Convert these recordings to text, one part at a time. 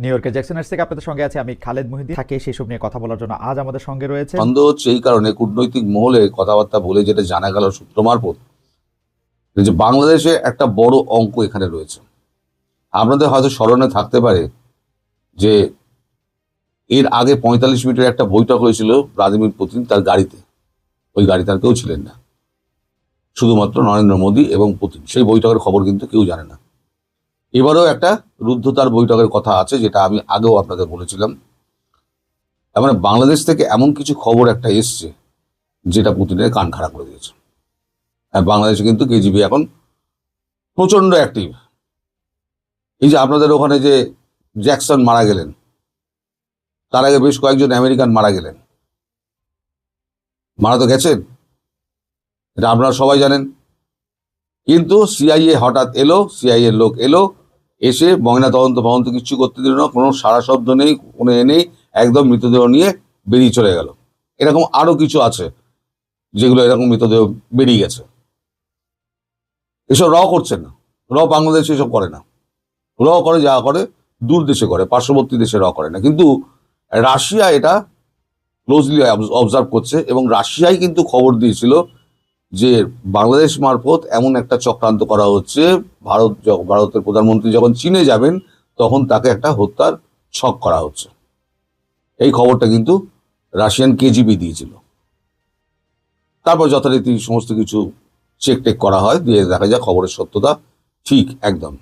New ইয়র্কের জ্যাকসনের থেকে আপনাদের সঙ্গে আছে আমি খালেদ মহিদ্দিন। থাকে সেসব নিয়ে কথা বলার জন্য আজ আমাদের সঙ্গে রয়েছে সন্দেহ হচ্ছে এই কারণে কূটনৈতিক মহলে কথাবার্তা বলে যেটা জানা গেল সূত্র মারফত, যে বাংলাদেশে একটা বড় অঙ্ক এখানে রয়েছে। আপনাদের হয়তো স্মরণে থাকতে পারে যে এর আগে পঁয়তাল্লিশ মিনিটের একটা বৈঠক হয়েছিল ভ্লাদিমির পুতিন তার গাড়িতে। ওই গাড়িতে আর কেউ ছিলেন না। শুধুমাত্র নরেন্দ্র মোদী এবং পুতিন। সেই বৈঠকের খবর কিন্তু কেউ জানে না। এবারেও একটা রুদ্ধতার বৈঠকের কথা আছে, যেটা আমি আগেও আপনাদের বলেছিলাম। তার মানে বাংলাদেশ থেকে এমন কিছু খবর একটা এসছে, যেটা পুতিনের কান খারাপ করে দিয়েছে। বাংলাদেশে কিন্তু কেজিবি এখন প্রচণ্ড অ্যাক্টিভ এই যে আপনাদের ওখানে যে জ্যাকসন মারা গেলেন, তার আগে বেশ কয়েকজন আমেরিকান মারা গেলেন। মারা তো গেছেন, এটা আপনারা সবাই জানেন। কিন্তু সিআইএ হঠাৎ এলো সিআইএ লোক এলো এসে ময়না তদন্ত ফদন্ত কিছু করতে দিল না, কোনো সারা শব্দ নেই, কোনো এ নেই, একদম মৃতদেহ নিয়ে বেরিয়ে চলে গেল। এরকম আরও কিছু আছে যেগুলো এরকম মৃতদেহ বেরিয়ে গেছে। এসব র করছেন না। র বাংলাদেশ এসব করে না। র করে যা করে, দূর দেশে করে, পার্শ্ববর্তী দেশে র করে না। কিন্তু রাশিয়া এটা ক্লোজলি অবজার্ভ করছে এবং রাশিয়াই কিন্তু খবর দিয়েছিল যে বাংলাদেশ মারফত এমন একটা চক্রান্ত করা হচ্ছে, ভারত ভারতের প্রধানমন্ত্রী যখন চীনে যাবেন, তখন তাকে একটা হত্যার ছক করা হচ্ছে। এই খবরটা কিন্তু রাশিয়ান কেজিবি দিয়েছিল। তারপর যথারীতি সমস্ত কিছু চেক টেক করা হয়, দিয়ে দেখা যায় খবরের সত্যতা ঠিক একদম।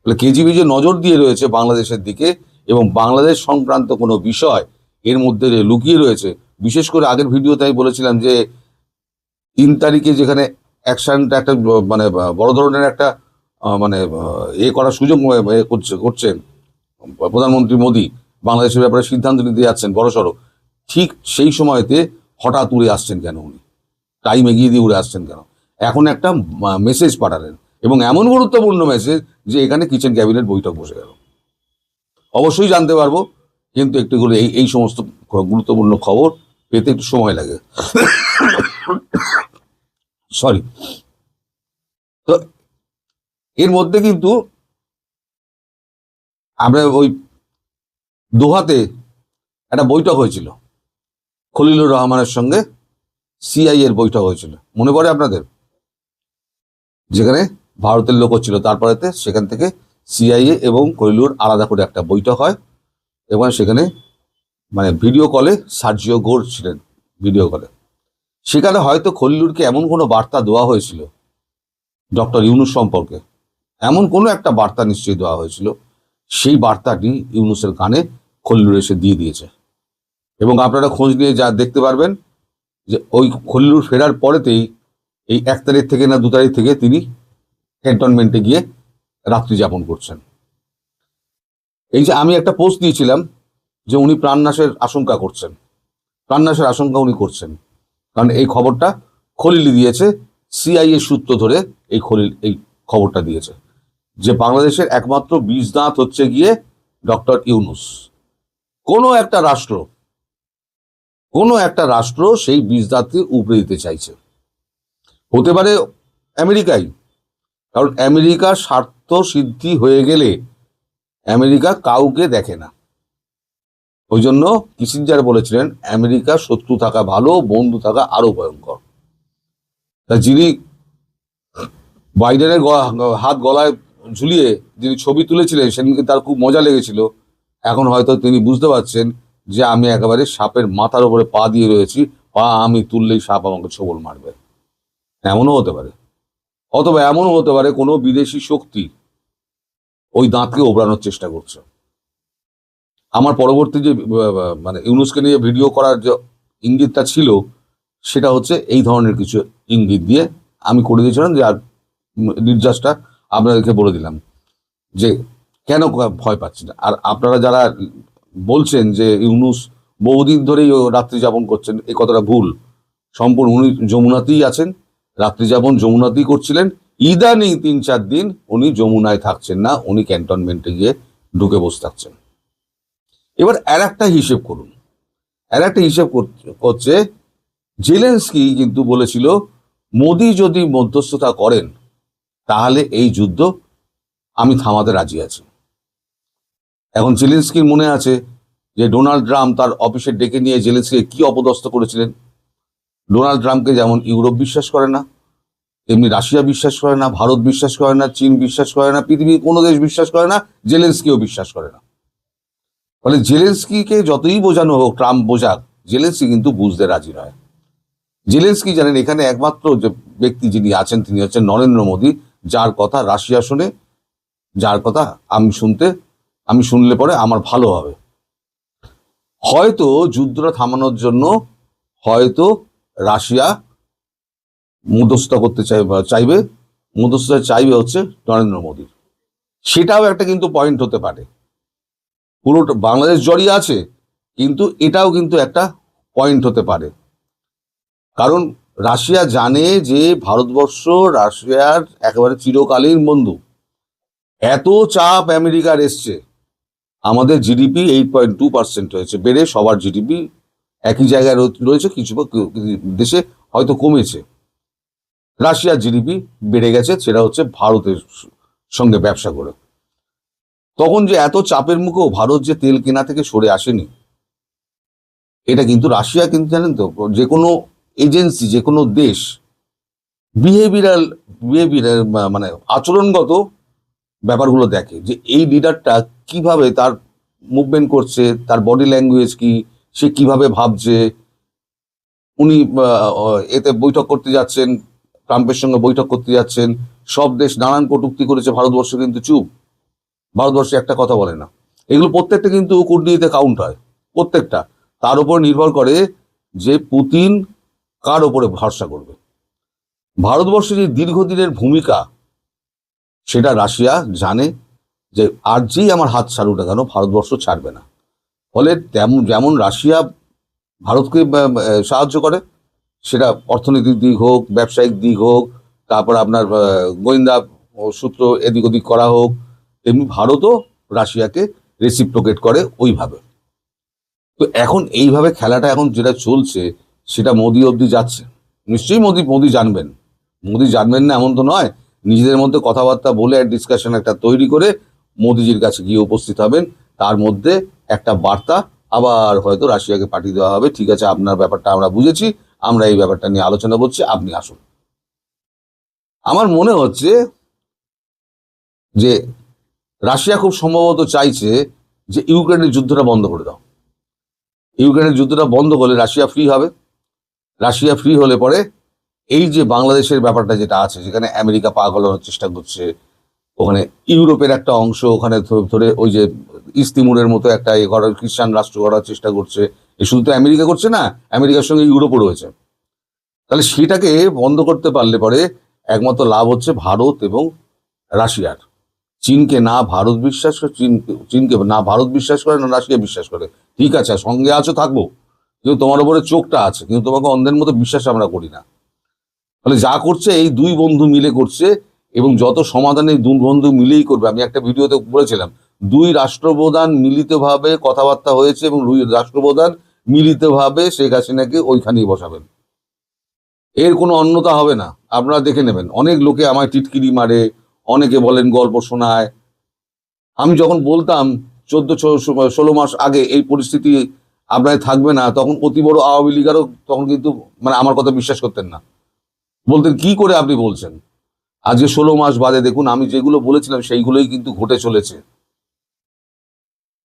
তাহলে কেজিবি যে নজর দিয়ে রয়েছে বাংলাদেশের দিকে এবং বাংলাদেশ সংক্রান্ত কোনো বিষয় এর মধ্যে লুকিয়ে রয়েছে, বিশেষ করে আগের ভিডিওতে আমি বলেছিলাম যে তিন তারিখে যেখানে অ্যাকশনটা একটা মানে বড় ধরনের একটা মানে এ করার সুযোগ করছে, করছেন প্রধানমন্ত্রী মোদী। বাংলাদেশের ব্যাপারে সিদ্ধান্ত নিতে যাচ্ছেন বড়সড় ঠিক সেই সময়তে হঠাৎ উড়ে আসছেন কেন উনি? টাইম এগিয়ে দিয়ে উড়ে আসছেন কেন? এখন একটা মেসেজ পাঠালেন এবং এমন গুরুত্বপূর্ণ মেসেজ যে এখানে কিচেন ক্যাবিনেট বৈঠক বসে গেল। অবশ্যই জানতে পারব, কিন্তু একটু এই এই সমস্ত গুরুত্বপূর্ণ খবর পেতে একটু সময় লাগে। সরি তো এর মধ্যে কিন্তু আমরা ওই দোহাতে একটা বৈঠক হয়েছিল। খলিলুর রহমানের সঙ্গে সিআই এর বৈঠক হয়েছিল। মনে পড়ে আপনাদের? যেখানে ভারতের লোক ছিল তারপরেতে সেখান থেকে সিআইএ এবং খলিলুর আলাদা করে একটা বৈঠক হয় এবং সেখানে মানে ভিডিও কলে সার্জিও গোর ছিলেন, ভিডিও কলে। সেখানে হয়তো খল্লুরকে এমন কোনো বার্তা দেওয়া হয়েছিল, ডক্টর ইউনুস সম্পর্কে। এমন কোনো একটা বার্তা নিশ্চয়ই দেওয়া হয়েছিল, সেই বার্তাটি ইউনুসের কানে খল্লুর এসে দিয়ে দিয়েছে। এবং আপনারা খোঁজ নিয়ে যা দেখতে পারবেন যে ওই খল্লুর ফেরার পরেতেই এই এক তারিখ থেকে না দু তারিখ থেকে তিনি ক্যান্টনমেন্টে গিয়ে রাত্রি যাপন করছেন। এই যে আমি একটা পোস্ট দিয়েছিলাম যে উনি প্রাণনাশের আশঙ্কা করছেন। প্রাণনাশের আশঙ্কা উনি করছেন। কারণ এই খবরটা খলিলি দিয়েছে সিআইএ সূত্র ধরে এই খলিল, এই খবরটা দিয়েছে। যে বাংলাদেশের একমাত্র বীজ দাঁত হচ্ছে গিয়ে ডক্টর ইউনুস। কোনো একটা রাষ্ট্র, কোনো একটা রাষ্ট্র সেই বীজ দাঁতকে উপরে দিতে চাইছে। হতে পারে আমেরিকাই, কারণ আমেরিকার স্বার্থ সিদ্ধি হয়ে গেলে আমেরিকা কাউকে দেখে না। ওই জন্য কিসিঞ্জার বলেছিলেন, আমেরিকা শত্রু থাকা ভালো, বন্ধু থাকা আরও ভয়ঙ্কর। তা যিনি বাইডেনের হাত গলায় ঝুলিয়ে যিনি ছবি তুলেছিলেন, সেদিনকে তার খুব মজা লেগেছিল। এখন হয়তো তিনি বুঝতে পারছেন যে আমি একেবারে সাপের মাথার উপরে পা দিয়ে রয়েছি, পা আমি তুললেই সাপ আমাকে ছবল মারবে। এমনও হতে পারে। অথবা এমনও হতে পারে কোনো বিদেশি শক্তি ওই দাঁতকে ওবড়ানোর চেষ্টা করছে। আমার পরবর্তী যে মানে ইউনুসকে নিয়ে ভিডিও করার যে ইঙ্গিতটা ছিল, সেটা হচ্ছে এই ধরনের কিছু ইঙ্গিত দিয়ে আমি করে দিয়েছিলাম যে, আর নির্যাসটা আপনাদেরকে বলে দিলাম যে, কেন ভয় পাচ্ছি না আর আপনারা যারা বলছেন যে ইউনুস বহুদিন ধরেই রাত্রি যাপন করছেন এই কথাটা ভুল। সম্পূর্ণ উনি যমুনাতেই আছেন, রাত্রি যাপন যমুনাতেই করছিলেন। ইদানিং তিন চার দিন উনি যমুনায় থাকছেন না, উনি ক্যান্টনমেন্টে গিয়ে ঢুকে বসে থাকছেন। এবার আর একটা হিসেব করুন। আর একটা হিসেব করছে, জেলেন্সকি কিন্তু বলেছিল, মোদি যদি মধ্যস্থতা করেন, তাহলে এই যুদ্ধ আমি থামাতে রাজি আছি। এখন জেলেন্সকির মনে আছে যে ডোনাল্ড ট্রাম্প তার অফিসে ডেকে নিয়ে জেলেন্সকিকে কি অপদস্থ করেছিলেন। ডোনাল্ড ট্রাম্পকে যেমন ইউরোপ বিশ্বাস করে না, তেমনি রাশিয়া বিশ্বাস করে না, ভারত বিশ্বাস করে না, চীন বিশ্বাস করে না, পৃথিবীর কোনো দেশ বিশ্বাস করে না, জেলেন্সকিও বিশ্বাস করে না। ফলে জেলেন্সকিকে যতই বোঝানো হোক, ট্রাম্প বোঝাক, জেলেন্সকি কিন্তু বুঝতে রাজি নয়। জেলেন্সকি জানেন, এখানে একমাত্র যে ব্যক্তি যিনি আছেন, তিনি হচ্ছেন নরেন্দ্র মোদী, যার কথা রাশিয়া শুনে, যার কথা আমি শুনতে, আমি শুনলে পরে আমার ভালো হবে। হয়তো যুদ্ধটা থামানোর জন্য, হয়তো রাশিয়া মধ্যস্থতা করতে চাইবে চাইবে মধ্যস্থতা চাইবে হচ্ছে নরেন্দ্র মোদীর সেটাও একটা কিন্তু পয়েন্ট হতে পারে। পুরোটা বাংলাদেশ জড়িয়ে আছে, কিন্তু এটাও কিন্তু একটা পয়েন্ট হতে পারে। কারণ রাশিয়া জানে যে ভারতবর্ষ রাশিয়ার একেবারে চিরকালীন বন্ধু। এত চাপ আমেরিকার এসছে। আমাদের GDP eight point two percent হয়েছে, বেড়ে সবার জিডিপি একই জায়গায় রয়েছে, কিছু দেশে হয়তো কমেছে। রাশিয়ার জিডিপি বেড়ে গেছে, সেটা হচ্ছে ভারতের সঙ্গে ব্যবসা করে। তখন যে এত চাপের মুখেও ভারত যে তেল কেনা থেকে সরে আসেনি, এটা কিন্তু রাশিয়া কিন্তু জানেন তো, যে কোনো এজেন্সি, যে কোনো দেশ বিহেভিয়ারাল বিহেভিয়ার মানে আচরণগত ব্যাপারগুলো দেখে যে এই লিডারটা কীভাবে তার মুভমেন্ট করছে, তার বডি ল্যাঙ্গুয়েজ কি, সে কীভাবে ভাবছে, উনি এতে বৈঠক করতে যাচ্ছেন, ট্রাম্পের সঙ্গে বৈঠক করতে যাচ্ছেন, সব দেশ নানান কটূক্তি করেছে, ভারতবর্ষ কিন্তু চুপ। ভারতবর্ষ একটা কথা বলে না। এগুলো প্রত্যেকটা কিন্তু কূটনীতিতে কাউন্ট হয়, প্রত্যেকটা। তার উপর নির্ভর করে যে পুতিন কার ওপরে ভরসা করবে। ভারতবর্ষের যে দীর্ঘদিনের ভূমিকা, সেটা রাশিয়া জানে যে আর যেই আমার হাত ছাড়ুক না কেন, ভারতবর্ষ ছাড়বে না। ফলে তেমন, যেমন রাশিয়া ভারতকে সাহায্য করে, সেটা অর্থনৈতিক দিক হোক, ব্যবসায়িক দিক হোক, তারপর আপনার গোয়েন্দা সূত্র এদিক ওদিক করা হোক তেমনি ভারতও রাশিয়াকে রেসিপ্রোকেট করে ওইভাবে। তো এখন এইভাবে খেলাটা এখন যেটা চলছে, সেটা মোদি অবধি যাচ্ছে। নিশ্চয়ই মোদি মোদি জানবেন। মোদি জানবেন না এমন তো নয়, নিজেদের মধ্যে কথাবার্তা বলে ডিসকাশন একটা তৈরি করে মোদিজির কাছে গিয়ে উপস্থিত হবেন। তার মধ্যে একটা বার্তা আবার হয়তো রাশিয়াকে পাঠিয়ে দেওয়া হবে। ঠিক আছে, আপনার ব্যাপারটা আমরা বুঝেছি, আমরা এই ব্যাপারটা নিয়ে আলোচনা করছি, আপনি আসুন। আমার মনে হচ্ছে যে রাশিয়া খুব সম্ভবত চাইছে যে ইউক্রেনের যুদ্ধটা বন্ধ করে দাও। ইউক্রেনের যুদ্ধটা বন্ধ করলে রাশিয়া ফ্রি হবে। রাশিয়া ফ্রি হলে পরে এই যে বাংলাদেশের ব্যাপারটা যেটা আছে, যেখানে আমেরিকা পাগল হওয়ার চেষ্টা করছে, ওখানে ইউরোপের একটা অংশ, ওখানে ধরে ওই যে ইস্তিমুরের মতো একটা এ করার খ্রিস্টান রাষ্ট্র করার চেষ্টা করছে। এ শুধু তো আমেরিকা করছে না, আমেরিকার সঙ্গে ইউরোপও রয়েছে। তাহলে সেটাকে বন্ধ করতে পারলে পরে একমাত্র লাভ হচ্ছে ভারত এবং রাশিয়ার। চীনকে না ভারত বিশ্বাস করে, চীন, চীনকে না ভারত বিশ্বাস করে, না রাশিয়া বিশ্বাস করে। ঠিক আছে, সঙ্গে আছো, থাকব। কিন্তু তোমার উপরে চোখটা আছে, কিন্তু তোমাকে অন্ধের মতো বিশ্বাস আমরা করি না। ফলে যা করছে, এই দুই বন্ধু মিলে করছে, এবং যত সমাধান এই দুই বন্ধু মিলেই করবে, আমি একটা ভিডিওতে বলেছিলাম, দুই রাষ্ট্রপ্রধান মিলিতভাবে কথাবার্তা হয়েছে এবং দুই রাষ্ট্রপ্রধান মিলিতভাবে শেখ হাসিনাকে ওইখানেই বসাবেন। এর কোনো অন্যতা হবে না। আপনারা দেখে নেবেন। অনেক লোকে আমায় টিটকিরি মারে অনেকে বলেন গল্প শোনায়। আমি যখন বলতাম, চোদ্দ ষোলো মাস আগে এই পরিস্থিতি আপনার থাকবে না, তখন অতি বড় আওয়ামী লীগারও তখন কিন্তু মানে আমার কথা বিশ্বাস করতেন না। বলতেন, কি করে আপনি বলছেন? আজকে ষোলো মাস বাদে দেখুন, আমি যেগুলো বলেছিলাম সেইগুলোই কিন্তু ঘটে চলেছে।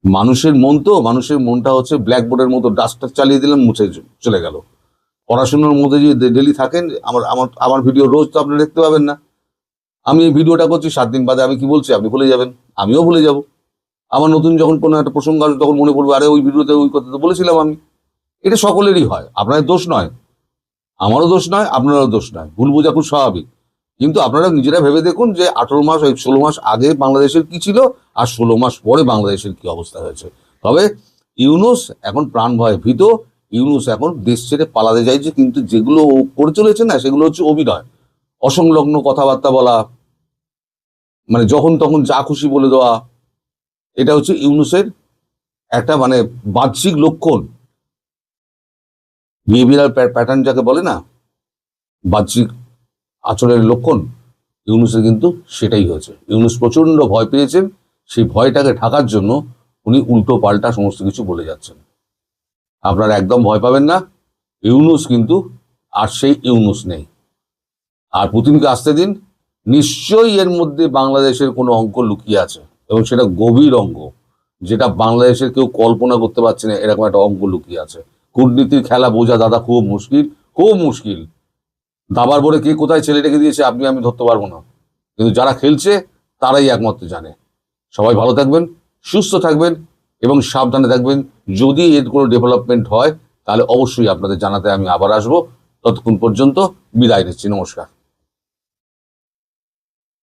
মানুষের মন তো, মানুষের মনটা হচ্ছে ব্ল্যাকবোর্ডের মতো ডাস্টার চালিয়ে দিলাম মুছে চলে গেল। পড়াশোনার মধ্যে যে ডেলি থাকেন, আমার আমার আমার ভিডিও রোজ তো আপনি দেখতে পাবেন না। আমি এই ভিডিওটা করছি, সাত দিন বাদে আমি কি বলছি? আপনি ভুলে যাবেন। আমিও ভুলে যাব। আমার নতুন যখন কোনো একটা প্রসঙ্গ আসবে, তখন মনে পড়বে, আরে ওই ভিডিওতে ওই কথা তো বলেছিলাম আমি। এটা সকলেরই হয় আপনার দোষ নয়। আমারও দোষ নয়, আপনারও দোষ নয়। ভুল বোঝা খুব স্বাভাবিক। কিন্তু আপনারা নিজেরা ভেবে দেখুন যে আঠারো মাস ওই ষোলো মাস আগে বাংলাদেশের কি ছিল, আর ষোলো মাস পরে বাংলাদেশের কি অবস্থা হয়েছে। তবে ইউনুস এখন প্রাণ ভয়ে ভীত। ইউনুস এখন দেশ ছেড়ে পালাতে চাইছে, কিন্তু যেগুলো করে চলেছে না, সেগুলো হচ্ছে অভিনয়। অসংলগ্ন কথাবার্তা বলা মানে যখন তখন যা খুশি বলে দেওয়া, এটা হচ্ছে ইউনুসের একটা মানে বাহ্যিক লক্ষণ। বিহেভিয়ার প্যাটার্ন যাকে বলে না, বাহ্যিক আচরণের লক্ষণ, ইউনুসের কিন্তু সেটাই হয়েছে। ইউনুস প্রচণ্ড ভয় পেয়েছেন, সেই ভয়টাকে ঢাকার জন্য উনি উল্টো পাল্টা সমস্ত কিছু বলে যাচ্ছেন। আপনারা একদম ভয় পাবেন না, ইউনুস কিন্তু আর সেই ইউনুস নেই। আর পুতিনকে আসতে দিন নিশ্চয়ই এর মধ্যে বাংলাদেশের কোনো অঙ্ক লুকিয়ে আছে এবং সেটা গভীর অঙ্ক, যেটা বাংলাদেশের কেউ কল্পনা করতে পারছে না এরকম একটা অঙ্ক লুকিয়ে আছে। কূটনীতির খেলা বোঝা দাদা খুব মুশকিল খুব মুশকিল। দাবার বলে কে কোথায় ছেলে রেখে দিয়েছে আপনি, আমি ধরতে পারব না। কিন্তু যারা খেলছে, তারাই একমাত্র জানে। সবাই ভালো থাকবেন, সুস্থ থাকবেন এবং সাবধানে থাকবেন। যদি এর কোনো ডেভেলপমেন্ট হয়, তাহলে অবশ্যই আপনাদের জানাতে আমি আবার আসব। ততক্ষণ পর্যন্ত বিদায় নিচ্ছি, নমস্কার।